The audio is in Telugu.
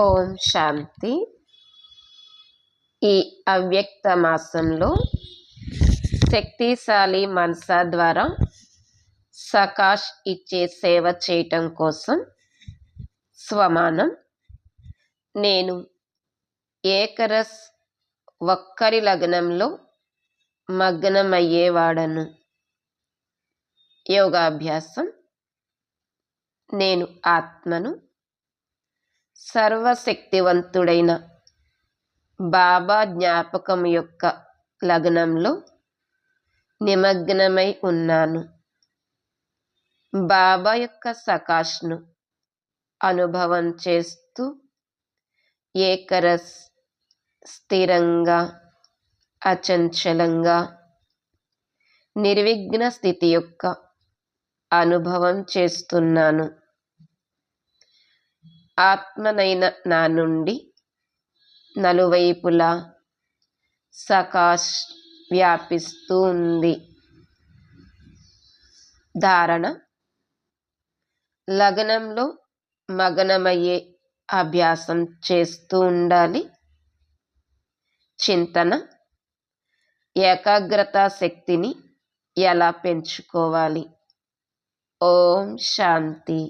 ఓం శాంతి. ఈ అవ్యక్త మాసంలో శక్తిశాలి మనసా ద్వారా సకాష్ ఇచ్చే సేవ చేయటం కోసం స్వమానం. నేను ఏకరస్ ఒక్కరి లగ్నంలో మగ్నమయ్యేవాడను. యోగాభ్యాసం. నేను ఆత్మను సర్వశక్తివంతుడైన బాబా జ్ఞాపకం యొక్క లగ్నంలో నిమగ్నమై ఉన్నాను. బాబా యొక్క సకాష్ను అనుభవం చేస్తూ ఏకరస్ స్థిరంగా అచంచలంగా నిర్విఘ్న స్థితి యొక్క అనుభవం చేస్తున్నాను. ఆత్మనైన నా నుండి నలువైపులా సకాష్ వ్యాపిస్తూ ఉంది ధారణ లగ్నంలో మగనమయ్యే అభ్యాసం చేస్తూ ఉండాలి. చింతన ఏకాగ్రత శక్తిని ఎలా పెంచుకోవాలి? ఓం శాంతి.